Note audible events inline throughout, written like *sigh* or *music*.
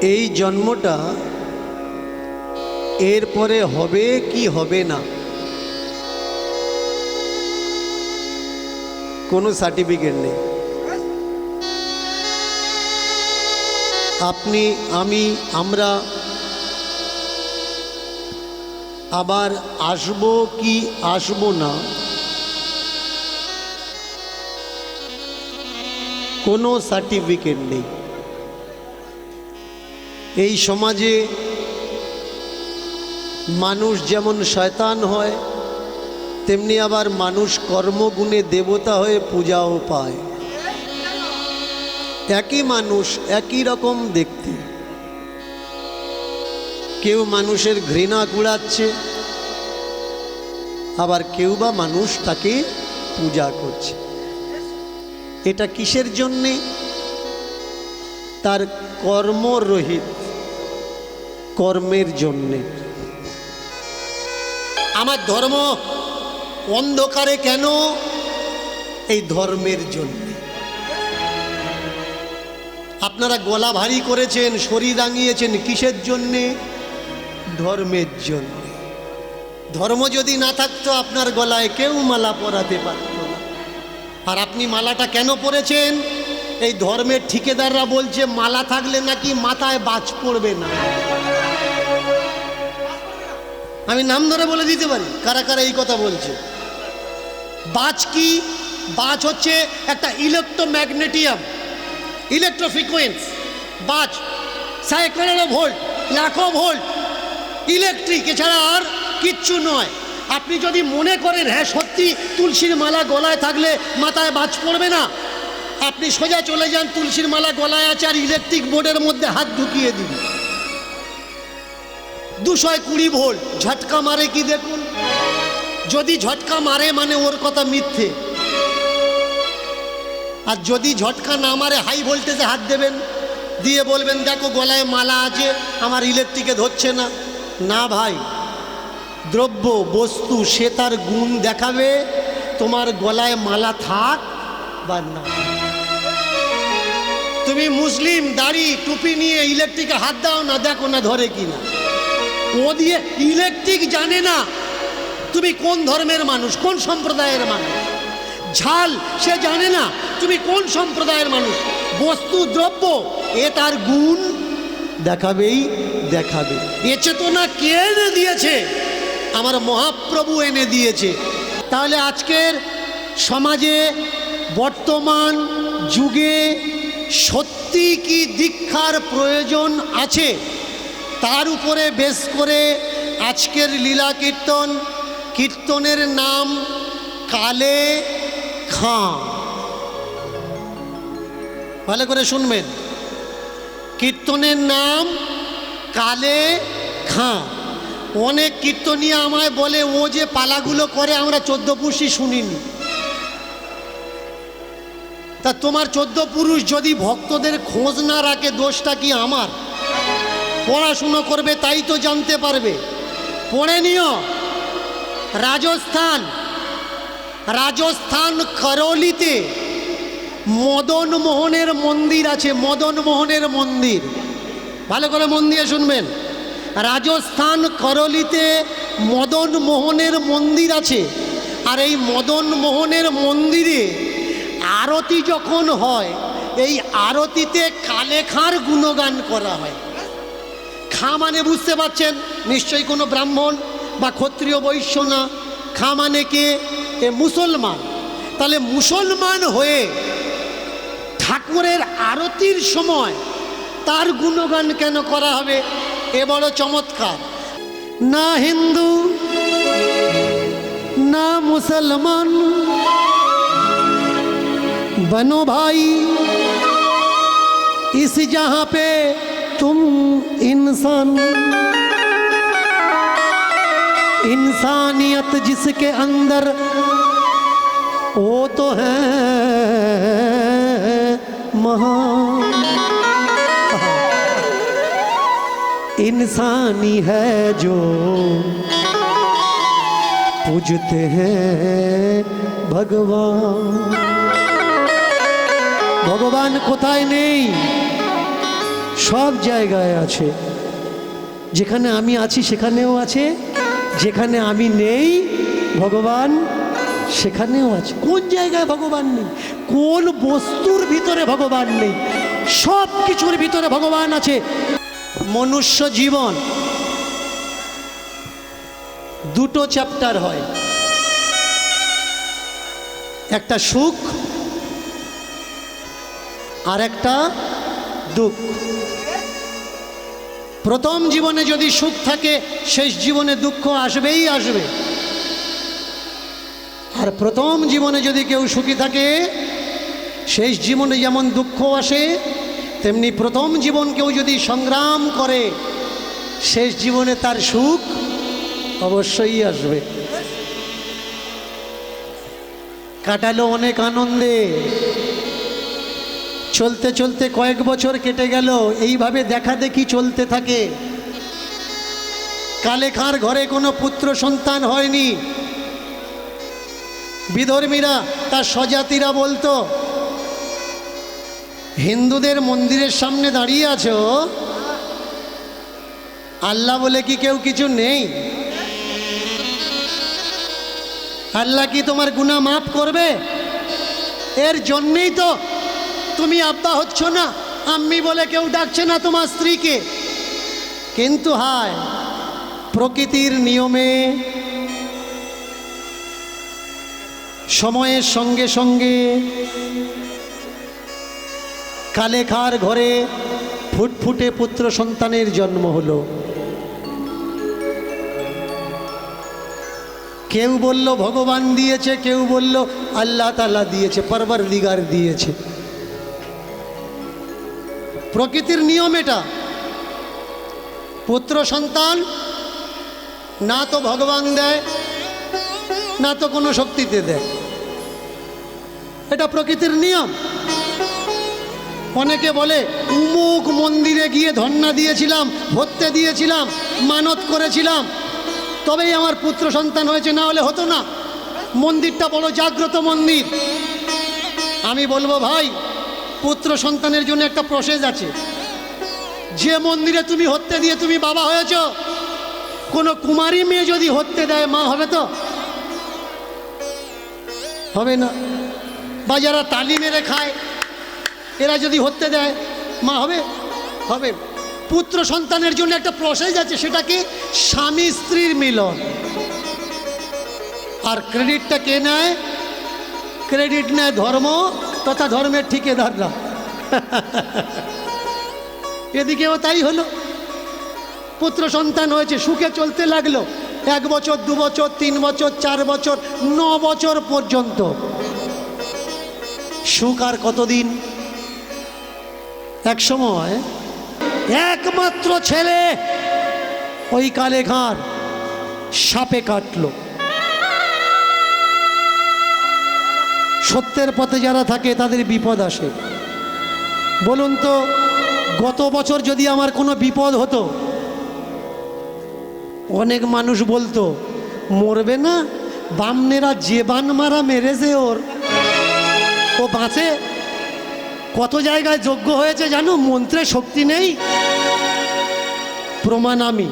এই জন্মটা এরপরে হবে কি হবে না? কোনো সার্টিফিকেট নেই। আপনি, আমি, আমরা আবার আসব কি আসব না? কোনো সার্টিফিকেট নেই। এই সমাজে মানুষ যেমন শয়তান হয়, তেমনি আবার মানুষ কর্মগুণে দেবতা হয়ে পূজাও পায়। একই মানুষ একই রকম দেখতে। কেউ মানুষের ঘৃণা কুড়াচ্ছে, আবার কেউ বা মানুষ তাকে পূজা করছে। এটা কিসের জন্যে? তার কর্মরহিত। কর্মের জন্যে। আমার ধর্ম অন্ধকারে কেন? এই ধর্মের জন্য। আপনারা গলা ভারী করেছেন শরীর রাঙিয়েছেন কিসের জন্যে? ধর্মের জন্য। ধর্ম যদি না থাকতো আপনার গলায় কেউ মালা পরাতে পারত না। আর আপনি মালাটা কেন পরেছেন? এই ধর্মের ঠিকাদাররা বলছে মালা থাকলে নাকি মাথায় বাজ পড়বে না। আমি নাম ধরে বলে দিতে পারি, কারা কারা এই কথা বলছে। বাজ কি? বাজ হচ্ছে একটা ইলেকট্রোম্যাগনেটিয়াম ইলেকট্রোফ্রিকোয়েন্স বাজ সাইকেলেরও ভোল্ট লাখো ভোল্ট ইলেকট্রিক এছাড়া আর কিচ্ছু নয়। আপনি যদি মনে করেন হ্যাঁ সত্যি তুলসীর মালা গলায় থাকলে মাথায় বাজ পড়বে না। আপনি সোজা চলে যান, তুলসীর মালা গলায় আছে আর ইলেকট্রিক বোর্ডের মধ্যে হাত ঢুকিয়ে দিন। দুশো কুড়ি ভোল্ট। ঝটকা মারে কি দেখুন? যদি ঝটকা মারে মানে ওর কথা মিথ্যে। আর যদি ঝটকা না মারে হাই ভোল্টেজে হাত দেবেন। দিয়ে বলবেন, দেখো গলায় মালা আছে, আমার ইলেকট্রিকে ধরছে না। না ভাই, দ্রব্য, বস্তু, সে তার গুণ দেখাবে, তোমার গলায় মালা থাক বা না। তুমি মুসলিম, দাড়ি, টুপি নিয়ে ইলেকট্রিকে হাত দাও না, দেখো না ধরে কি না ও দিয়ে ইলেকট্রিক জানে না। তুমি কোন ধর্মের মানুষ, কোন সম্প্রদায়ের মানুষ? ঝাল সে জানে না, তুমি কোন সম্প্রদায়ের মানুষ? বস্তু, দ্রব্য, এ তার গুণ? দেখাবেই, দেখাবে। এ চেতনা কে এনে দিয়েছে? আমার মহাপ্রভু এনে দিয়েছে। তাহলে আজকের সমাজে, বর্তমান যুগে সত্যি কি দীক্ষার প্রয়োজন আছে? তার উপরে বেশ করে আজকের লীলা কীর্তন। কীর্তনের নাম কালে খাঁ। ভালো করে শুনবেন। কীর্তনের নাম কালে খাঁ। অনেক কীর্তনীয় আমায় বলে, ও যে পালাগুলো করে, আমরা চোদ্দ পুরুষই শুনিনি। তা তোমার চোদ্দ পুরুষ যদি ভক্তদের খোঁজ না রাখে, দোষটা কি আমার? পড়াশুনো করবে, তাই তো জানতে পারবে। পড়ে নিও। রাজস্থান। রাজস্থান করলিতে মদন মোহনের মন্দির আছে মদন মোহনের মন্দির। ভালো করে মন দিয়ে শুনবেন। রাজস্থান করলিতে মদন মোহনের মন্দির আছে। আর এই মদন মোহনের মন্দিরে আরতি যখন হয়, এই আরতিতে কালেখার গুণগান করা হয়। খা মানে বুঝতে পারছেন নিশ্চয়ই কোনো ব্রাহ্মণ বা ক্ষত্রিয় বৈশ্য না খা মানে কে এ মুসলমান তাহলে মুসলমান হয়ে ঠাকুরের আরতির সময় তার গুণগান কেন করা হবে এ বড় চমৎকার না হিন্দু না মুসলমান बनो भाई इस जहाँ पे तुम इंसान। इंसानियत जिसके अंदर वो तो है महान इंसानी है जो पूजते हैं भगवान। भगवान कोताई नहीं। সব জায়গায় আছে। যেখানে আমি আছি, সেখানেও আছে। যেখানে আমি নেই, ভগবান সেখানেও আছে। কোন জায়গায় ভগবান নেই? কোন বস্তুর ভিতরে ভগবান নেই? সব কিছুর ভিতরে ভগবান আছে। মনুষ্য জীবন দুটো চ্যাপ্টার হয়। একটা সুখ আর একটা দুঃখ। প্রথম জীবনে যদি সুখ থাকে, শেষ জীবনে দুঃখ আসবেই আসবে। আর প্রথম জীবনে যদি কেউ সুখী থাকে, শেষ জীবনে যেমন দুঃখ আসে, তেমনি প্রথম জীবন কেউ যদি সংগ্রাম করে, শেষ জীবনে তার সুখ অবশ্যই আসবে। কাটালো অনেক আনন্দে। চলতে চলতে কয়েক বছর কেটে গেল, এইভাবে দেখা দেখি চলতে থাকে। কালেখার ঘরে কোনো পুত্র সন্তান হয়নি। বিধর্মীরা, তার স্বজাতিরা বলতো, হিন্দুদের মন্দিরের সামনে দাঁড়িয়ে আছো? আল্লাহ বলে কি কেউ কিছু নেই? আল্লাহ কি তোমার গুণা মাফ করবে? এর জন্যেই তো তুমি আব্বা হচ্ছ না, আম্মি বলে কেউ ডাকছে না তোমার স্ত্রীকে। কিন্তু হায়, প্রকৃতির নিয়মে সময়ের সঙ্গে সঙ্গে কালেখার ঘরে ফুটফুটে পুত্র সন্তানের জন্ম হলো। কেউ বলল, ভগবান দিয়েছে। কেউ বলল, আল্লাহ তালা দিয়েছে। পরবর দিগার দিয়েছে। প্রকৃতির নিয়ম এটা। পুত্র সন্তান, না তো ভগবান দেয়, না তো কোনো শক্তিতে দেয়। এটা প্রকৃতির নিয়ম। অনেকে বলে, উমুক মন্দিরে গিয়ে ধন্না দিয়েছিলাম ভরতে দিয়েছিলাম, মানত করেছিলাম, তবেই আমার পুত্র সন্তান হয়েছে, না হলে হতো না। মন্দিরটা বড় জাগ্রত মন্দির। আমি বলব, ভাই পুত্র সন্তানের জন্য একটা প্রসেস আছে। যে মন্দিরে তুমি হত্যে দিয়ে তুমি বাবা হয়েছ, কোনো কুমারী মেয়ে যদি হত্যে দেয়, মা হবে তো? হবে না। বা যারা তালি মেরে খায়, এরা যদি হত্যে দেয়, মা হবে? হবে। পুত্র সন্তানের জন্য একটা প্রসেস আছে, সেটা কি? স্বামী স্ত্রীর মিলন। আর ক্রেডিটটা কে নেয়? ক্রেডিট নেয় ধর্ম। তথা ধর্মের ঠিকেদাররা। এদিকেও তাই হলো। পুত্র সন্তান হয়েছে, সুখে চলতে লাগল। এক বছর, দু বছর, তিন বছর, চার বছর, ন বছর পর্যন্ত। সুখ আর কতদিন? এক সময় একমাত্র ছেলে ওই কালে ঘাড় সাপে কাটলো। সত্যের পথে যারা থাকে, তাদের বিপদ আসে। বলুন তো, গত বছর যদি আমার কোনো বিপদ হতো, অনেক মানুষ বলতো, মরবে না, বামনেরা যে বান মারা মেরেছে ওর, ও বাঁচে। কত জায়গায় যোগ্য হয়েছে জানো, মন্ত্রে শক্তি নেই। প্রমাণ আমি।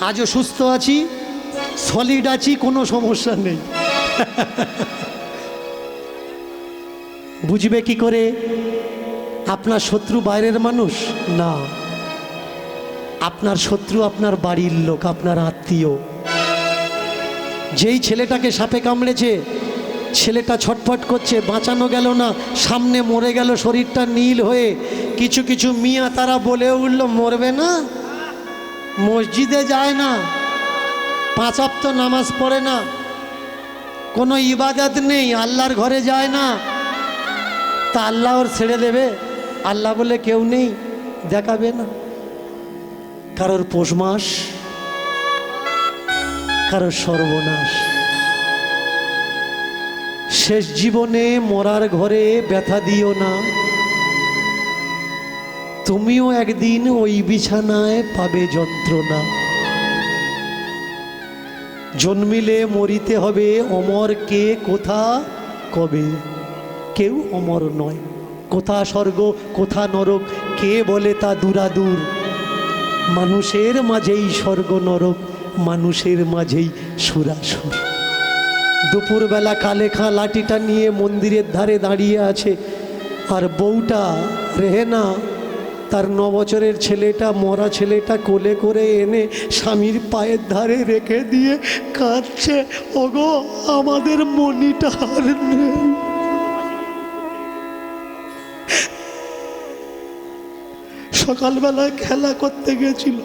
আজও সুস্থ আছি সলিড আছি, কোনো সমস্যা নেই। *laughs* বুঝবে কি করে? আপনার শত্রু বাইরের মানুষ? না। আপনার শত্রু আপনার বাড়ির লোক, আপনার আত্মীয়। যেই ছেলেটাকে সাপে কামড়েছে, ছেলেটা ছটফট করছে, বাঁচানো গেল না, সামনে মরে গেল, শরীরটা নীল হয়ে, কিছু কিছু মিয়া তারা বলে উঠল, মরবে না। মসজিদে যায় না। পাঁচাপ্ত নামাজ পড়ে না। কোনো ইবাদত নেই, আল্লাহর ঘরে যায় না। তা আল্লাহ ওর ছেড়ে দেবে। আল্লাহ বলে কেউ নেই, দেখাবে না। কারোর পৌষ মাস কারোর সর্বনাশ। শেষ জীবনে মরার ঘরে ব্যথা দিও না। তুমিও একদিন ওই বিছানায় পাবে যন্ত্রণা। জন্মিলে মরিতে হবে অমর কে, কোথা, কবে? কেউ অমর নয়। কোথা স্বর্গ, কোথা নরক, কে বলে তা দূরাদূর? মানুষের মাঝেই স্বর্গ নরক, মানুষের মাঝেই সুরাসুর। দুপুরবেলা কালে কালেখা লাঠিটা নিয়ে মন্দিরের ধারে দাঁড়িয়ে আছে। আর বউটা রেহেনা, তার নবছরের ছেলেটা, মরা ছেলেটা কোলে করে এনে স্বামীর পায়ের ধারে রেখে দিয়ে কাঁদছে। ওগো, আমাদের মনিটা আর নেই। সকালবেলায় খেলা করতে গেছিল।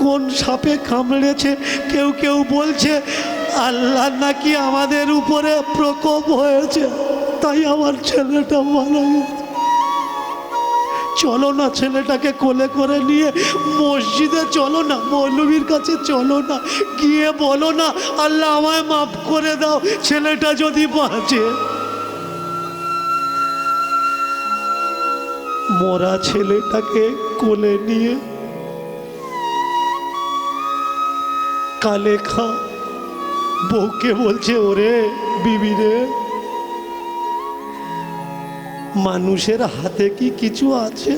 কোন সাপে কামড়েছে, কেউ কেউ বলছে, আল্লাহ নাকি আমাদের উপরে প্রকোপ হয়েছে, তাই আমার ছেলেটা মারা চলো না ছেলেটাকে কোলে করে নিয়ে মসজিদে চলো না মৌলবীর কাছে চলো না, গিয়ে বলো না, আল্লাহ আমায় মাফ করে দাও, ছেলেটা যদি বাঁচে। মরা ছেলেটাকে কোলে নিয়ে কালে খা। বউকে বলছে, ওরে বিবি রে, মানুষের হাতে কি কিছু আছে?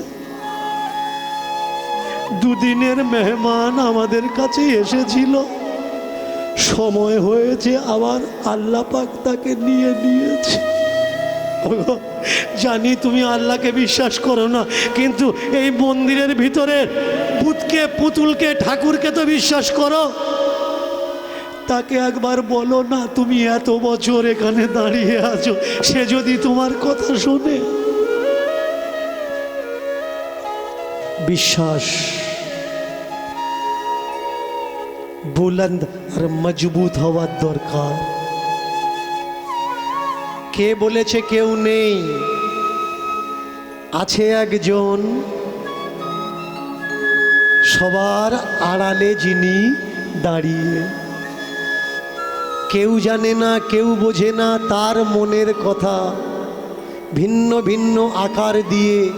দুদিনের মেহমান আমাদের কাছে এসেছিল। সময় হয়েছে, আবার আল্লাপাক তাকে নিয়ে নিয়েছে। জানি তুমি আল্লাহকে বিশ্বাস করো না, কিন্তু এই মন্দিরের ভিতরে ভূতকে, পুতুলকে, ঠাকুরকে তো বিশ্বাস করো। তাকে একবার বলো না, তুমি এত বছর এখানে দাঁড়িয়ে আছো, সে যদি তোমার কথা শোনে। বিশ্বাস বুলন্দ আর মজবুত হওয়ার দরকার। কে বলেছে কেউ নেই? আছে একজন সবার আড়ালে যিনি দাঁড়িয়ে। কেউ জানে না, কেউ বোঝে না তার মনের কথা। ভিন্ন ভিন্ন আকার দিয়ে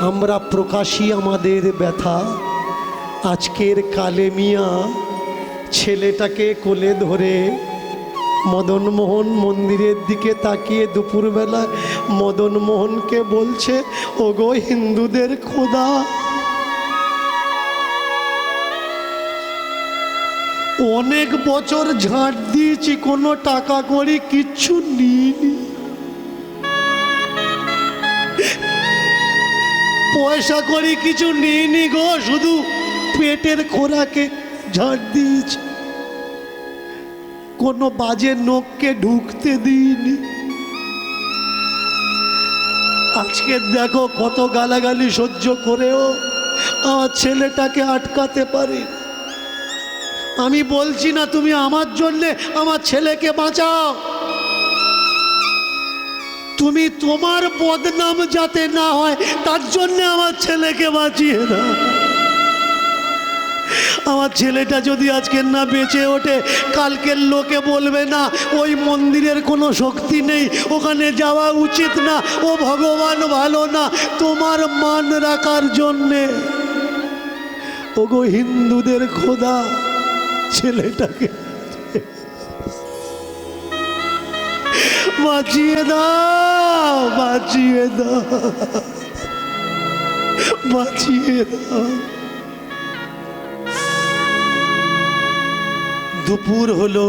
আমরা প্রকাশই আমাদের ব্যথা। আজকের কালে মিয়া ছেলেটাকে কোলে ধরে মদনমোহন মন্দিরের দিকে তাকিয়ে দুপুরবেলা মদনমোহনকে বলছে, ওগো হিন্দুদের খোদা। অনেক বছর ঝাঁট দিয়েছি, কোনো টাকা করি কিচ্ছু নিইনি। পয়সা করি কিছু নিইনি গো, শুধু পেটের খোরাকে ঝাঁট দিয়েছি। কোনো বাজে নোককে ঢুকতে দিইনি। আজকে দেখো কত গালাগালি সহ্য করেও আমার ছেলেটাকে আটকাতে পারি। আমি বলছি না তুমি আমার জন্যে আমার ছেলেকে বাঁচাও। তুমি তোমার বদনাম যাতে না হয়, তার জন্য আমার ছেলেকে বাঁচিয়ে দাও। আমার ছেলেটা যদি আজকে না বেঁচে ওঠে, কালকের লোকে বলবে না, ওই মন্দিরের কোনো শক্তি নেই, ওখানে যাওয়া উচিত না, ও ভগবান ভালো না, তোমার মান রাখার জন্যে। ওগো হিন্দুদের খোদা, ছেলেটাকে বাঁচিয়ে দাও বাঁচিয়ে দাও বাঁচিয়ে দাও। দুপুর হলো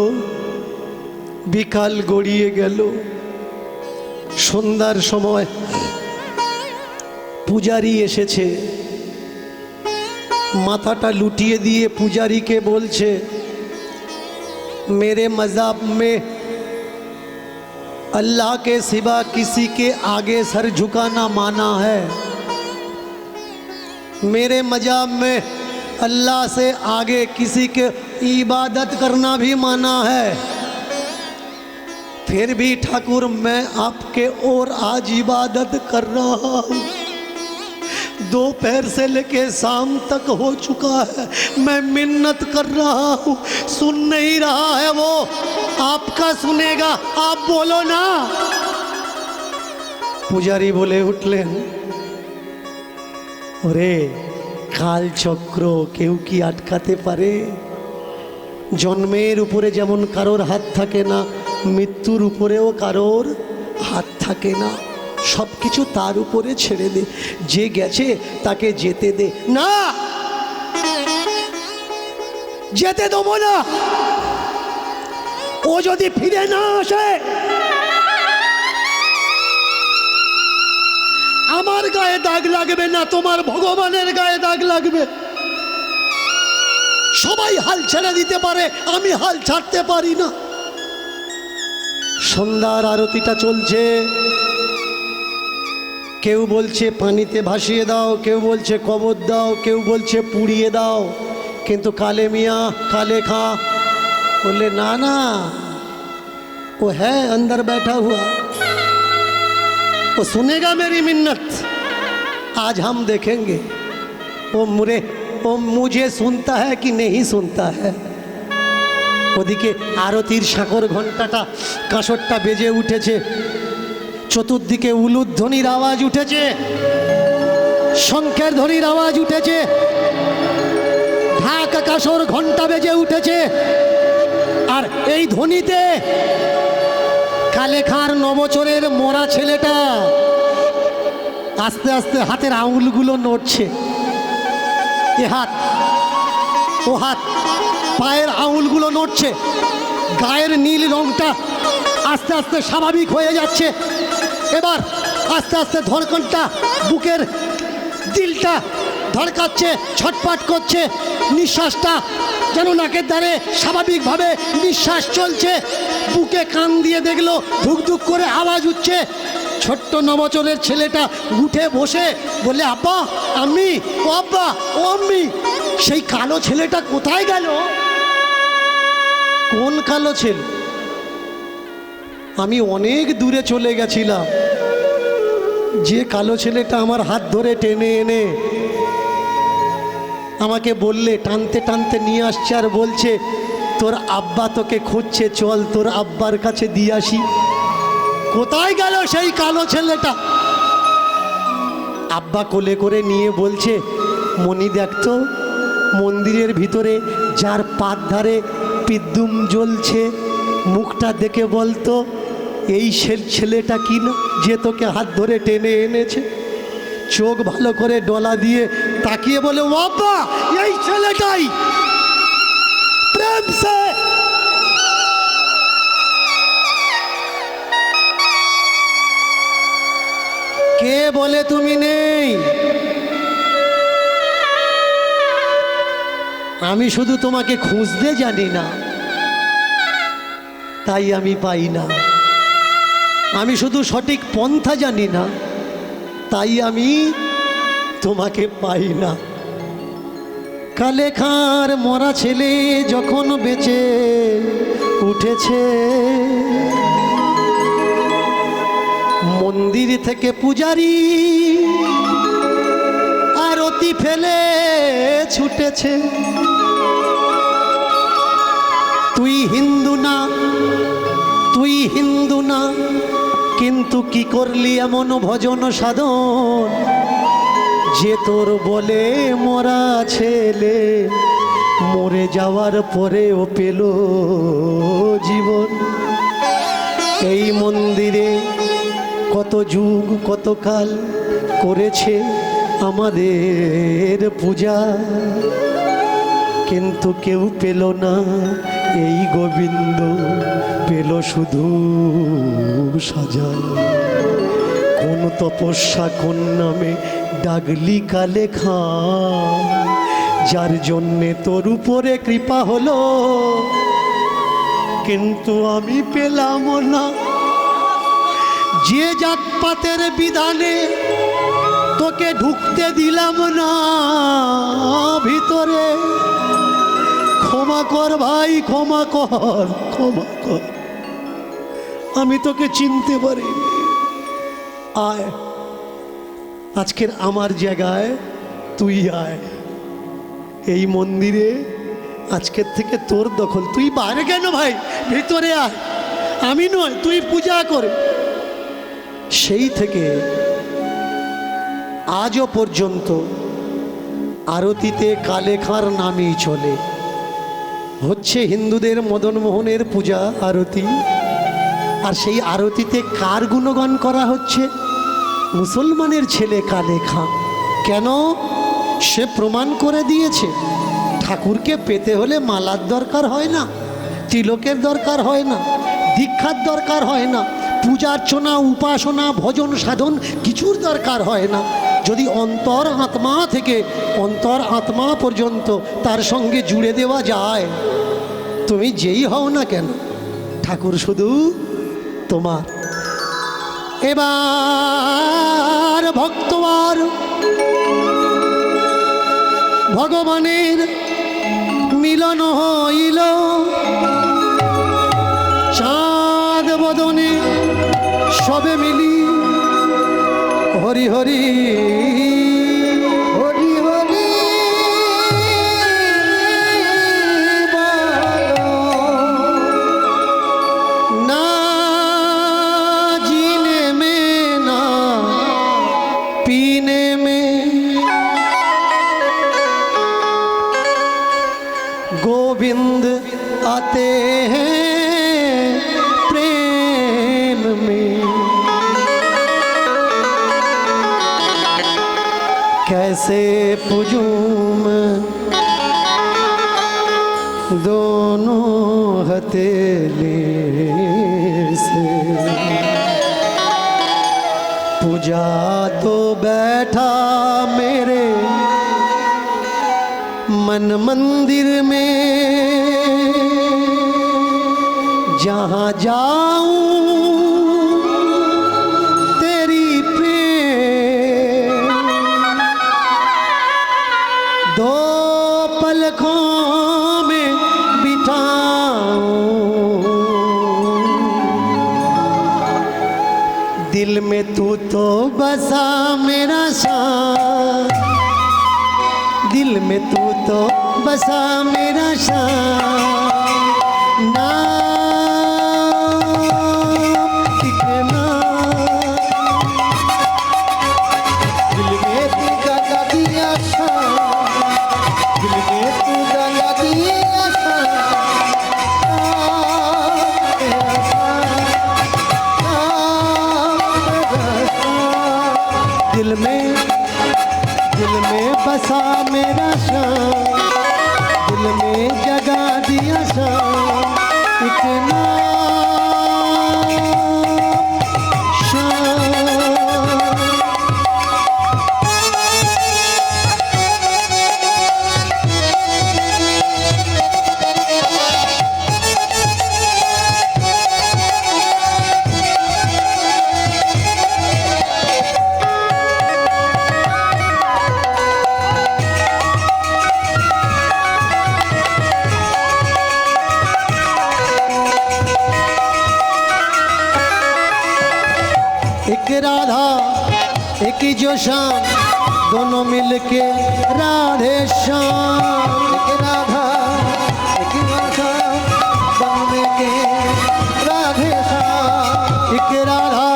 বিকাল গড়িয়ে গেল সন্ধ্যার সময় পূজারি এসেছে মাথাটা লুটিয়ে দিয়ে পূজারীকে বলছে मेरे मज़हब में अल्लाह के सिवा किसी के आगे सर झुकाना माना है मेरे मज़हब में अल्लाह से आगे किसी के इबादत करना भी माना है फिर भी ठाकुर मैं आपके और आज इबादत कर रहा हूँ दोपहर से लेके शाम तक हो चुका है मैं मिन्नत कर रहा हूँ सुन नहीं रहा है वो आपका सुनेगा आप बोलो ना পূজারি বলে উঠলেন ওরে কাল চক্র কেউ কি আটকাতে পারে জন্মের উপরে যেমন কারোর হাত থাকে না, মৃত্যুর উপরেও কারোর হাত থাকে না। সব কিছু তার উপরে ছেড়ে দে, যে গেছে তাকে যেতে দে। না! যেতে দেবো না। ও যদি ফিরে না আসে, আমার গায়ে দাগ লাগবে না, তোমার ভগবানের গায়ে দাগ লাগবে। সবাই হাল ছেড়ে দিতে পারে আমি হাল ছাড়তে পারি না সন্ধ্যার আরতিটা চলছে কেউ বলছে পানিতে ভাসিয়ে দাও কেউ বলছে কবর দাও কেউ বলছে পুড়িয়ে দাও কিন্তু কালে মিয়া কালে খা বললে না না ও হ্যাঁ अंदर बैठा हुआ वो सुनेगा मेरी मिन्नत आज हम देखेंगे वो मुरे ও মুঝে শুনতা হ্যাঁ কি নেই শুনতা হ্যাঁ ওদিকে আরতির সাঁকর ঘন্টাটা কাঁসরটা বেজে উঠেছে চতুর্দিকে উলুর ধ্বনির আওয়াজ উঠেছে শঙ্খের ধ্বনির আওয়াজ উঠেছে ঢাক কাঁসর ঘণ্টা বেজে উঠেছে। আর এই ধ্বনিতে কালেখার নবচরের মরা ছেলেটা আস্তে আস্তে হাতের আঙুলগুলো নড়ছে। এ হাত, ও হাত, পায়ের আঙুলগুলো নড়ছে, গায়ের নীল রংটা আস্তে আস্তে স্বাভাবিক হয়ে যাচ্ছে। এবার আস্তে আস্তে ধরকনটা বুকের দিলটা ধড়কাচ্ছে, ছটপট করছে, নিঃশ্বাসটা যেন নাকের দ্বারে স্বাভাবিকভাবে নিঃশ্বাস চলছে। বুকে কান দিয়ে দেখল ধুক ধুক করে আওয়াজ উঠছে। ছোট্ট নবচরের ছেলেটা উঠে বসে বলে, আব্বা, আমি, ও আব্বা, ও আম্মি, সেই কালো ছেলেটা কোথায় গেল? কোন কালো ছেলে? আমি অনেক দূরে চলে গেছিলাম। যে কালো ছেলেটা আমার হাত ধরে টেনে এনে আমাকে বললে, টানতে টানতে নিয়ে আসছে আর বলছে, তোর আব্বা তোকে খুঁজছে, চল তোর আব্বার কাছে দিয়ে আসি। কোথায় গেল সেই কালো ছেলেটা? আব্বা কোলে করে নিয়ে বলছে মনি দেখতো মন্দিরের ভিতরে যার পাত ধারে পিদ্দুম জ্বলছে, মুখটা দেখে বলতো এই ছেলেটা কি না যে তোকে হাত ধরে টেনে এনেছে? চোখ ভালো করে ডলা দিয়ে তাকিয়ে বলে, ও আব্বা, এই ছেলেটাই! প্রেম সে! কে বলে তুমি নেই। আমি শুধু তোমাকে খুঁজতে জানি না, তাই আমি পাই না। আমি শুধু সঠিক পন্থা জানি না, তাই আমি তোমাকে পাই না। কালে খার মরা ছেলে যখন বেঁচে উঠেছে মন্দির থেকে পূজারি আরতি ফেলে ছুটেছে। তুই হিন্দু না, তুই হিন্দু না, কিন্তু কি করলি এমন ভজন সাধন? যে তোর বলে মরা ছেলে মরে যাওয়ার পরেও পেল জীবন। এই মন্দিরে কত যুগ, কত কাল করেছে আমাদের পূজা। কিন্তু কেউ পেল না, এই গোবিন্দ পেল শুধু সাজা। কোন তপস্যা, কোন নামে ডাগলি কালে খা যার জন্যে তোর উপরে কৃপা হলো, কিন্তু আমি পেলাম না। যে জাতপাতের বিধানে তোকে ঢুকতে দিলাম না ভিতরে। ক্ষমা কর ভাই, ক্ষমা কর ক্ষমা কর। আমি তোকে চিনতে পারিনি। আয়, আজকের আমার জায়গায় তুই আয়। এই মন্দিরে আজকের থেকে তোর দখল। তুই বাইরে কেন ভাই? ভিতরে আয়। আমি নয়, তুই পূজা করে। সেই থেকে আজও পর্যন্ত আরতিতে কালেখার নামই চলে। হচ্ছে হিন্দুদের মদনমোহনের পূজা, আরতি। আর সেই আরতিতে কার গুণগান করা হচ্ছে? মুসলমানের ছেলে কালে খাঁ কেন? সে প্রমাণ করে দিয়েছে, ঠাকুরকে পেতে হলে মালার দরকার হয় না, তিলকের দরকার হয় না, দীক্ষার দরকার হয় না। পূজার্চনা, উপাসনা, ভজন, সাধন কিছুর দরকার হয় না। যদি অন্তর আত্মা থেকে অন্তর আত্মা পর্যন্ত তার সঙ্গে জুড়ে দেওয়া যায়, তুমি যেই হও না কেন, ঠাকুর শুধু তোমার। এবার ভক্তবার, ভগবানের মিলন হইল। চাঁদ বদনে সবে মিলি হরি হরি হরি হরি না গোবিন্দ আতে হ্যাঁ। कैसे पुजूम। दोनों हथेली से। पूजा तो बैठा मेरे मन मंदिर में। जहाँ जाऊँ दिल में तू तो बसा मेरा शान दिल में तू तो बसा मेरा शान नाम में बसा मेरा शान दिल में जगा दिया शान इतना शाम दोनों मिलके राधे श्याम। एक राधा, एक मिलके राधे श्याम। एक राधा,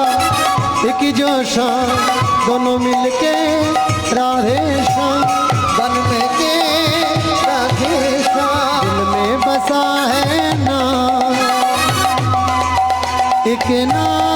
एक जो शाम दोनों मिलके राधे श्याम। के राधे श्याम। दिल में बसा है ना एक नाम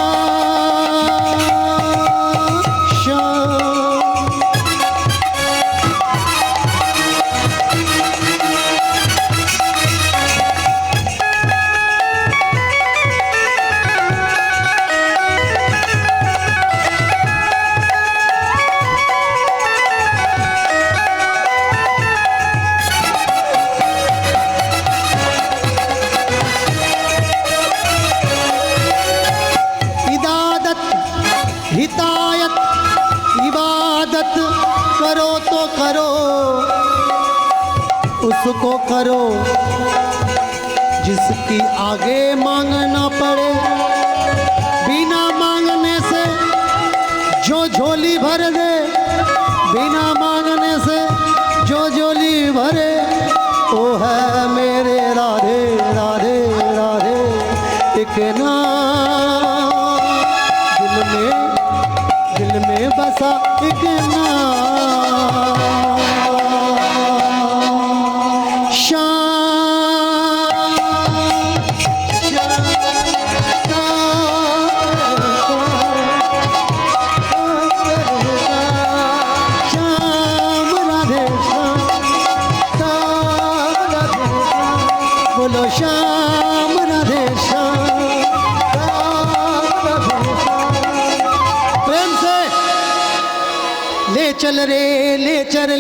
उसको करो। जिसकी आगे मांगना पड़े, बिना मांगने से जो झोली भर दे, बिना मांगने से जो झोली भरे, वो है मेरे राधे राधे राधे, एक नाम। दिल में दिल में बसा एक नाम। ले चल